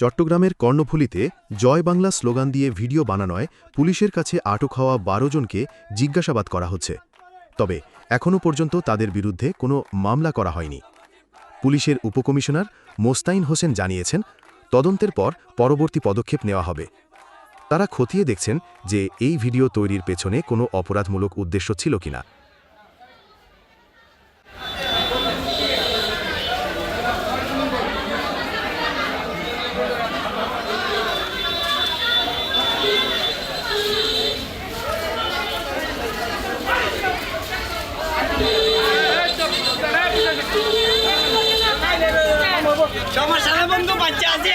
চট্টগ্রামের কর্ণফুলীতে জয় বাংলা স্লোগান দিয়ে ভিডিও বানানোয় পুলিশের কাছে আটক হওয়া বারো জনকে জিজ্ঞাসাবাদ করা হচ্ছে। তবে এখনও পর্যন্ত তাদের বিরুদ্ধে কোনো মামলা করা হয়নি। পুলিশের উপকমিশনার মোস্তাইন হোসেন জানিয়েছেন তদন্তের পর পরবর্তী পদক্ষেপ নেওয়া হবে। তারা খতিয়ে দেখছেন যে এই ভিডিও তৈরির পেছনে কোনো অপরাধমূলক উদ্দেশ্য ছিল কিনা। ચોમાસાના બંધુ પચાસ